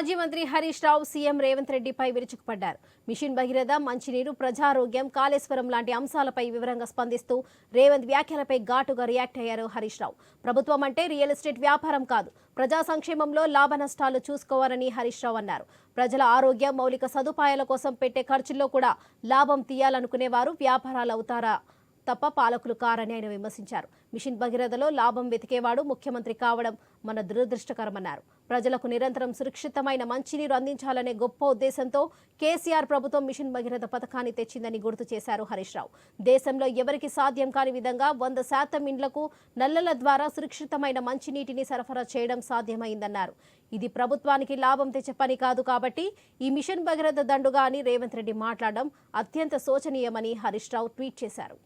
మాజీ మంత్రి హరీష్ రావు సీఎం రేవంత్ రెడ్డిపై విరుచుకుపడ్డారు. మిషన్ భగీరథ మంచినీరు ప్రజారోగ్యం కాళేశ్వరం లాంటి అంశాలపై వివరంగా స్పందిస్తూ రేవంత్ వ్యాఖ్యలపై ఘాటుగా రియాక్ట్ అయ్యారు హరీష్ రావు. ప్రభుత్వం అంటే రియల్ ఎస్టేట్ వ్యాపారం కాదు. ప్రజా సంక్షేమంలో లాభ నష్టాలు చూసుకోవాలని హరీష్ రావు అన్నారు. ప్రజల ఆరోగ్యం మౌలిక సదుపాయాల కోసం పెట్టే ఖర్చుల్లో కూడా లాభం తీయాలనుకునేవారు వ్యాపారాలు అవుతారా? తప్ప పాలకులు కారని ఆయన విమర్శించారు. మిషన్ భగీరథలో లాభం వెతికేవాడు ముఖ్యమంత్రి కావడం మన దురదృష్టకరమన్నారు. ప్రజలకు నిరంతరం సురక్షితమైన మంచినీరు అందించాలనే గొప్ప ఉద్దేశంతో కేసీఆర్ ప్రభుత్వం మిషన్ భగీరథ పథకాన్ని తెచ్చిందని గుర్తు చేశారు హరీష్ రావు. దేశంలో ఎవరికి సాధ్యం కాని విధంగా వంద శాతం ఇండ్లకు నల్లల ద్వారా సురక్షితమైన మంచినీటిని సరఫరా చేయడం సాధ్యమైందన్నారు. ఇది ప్రభుత్వానికి లాభం తెచ్చే పని కాదు కాబట్టి ఈ మిషన్ భగీరథ దండుగా అని రేవంత్ రెడ్డి మాట్లాడడం అత్యంత శోచనీయమని హరీష్ రావు ట్వీట్ చేశారు.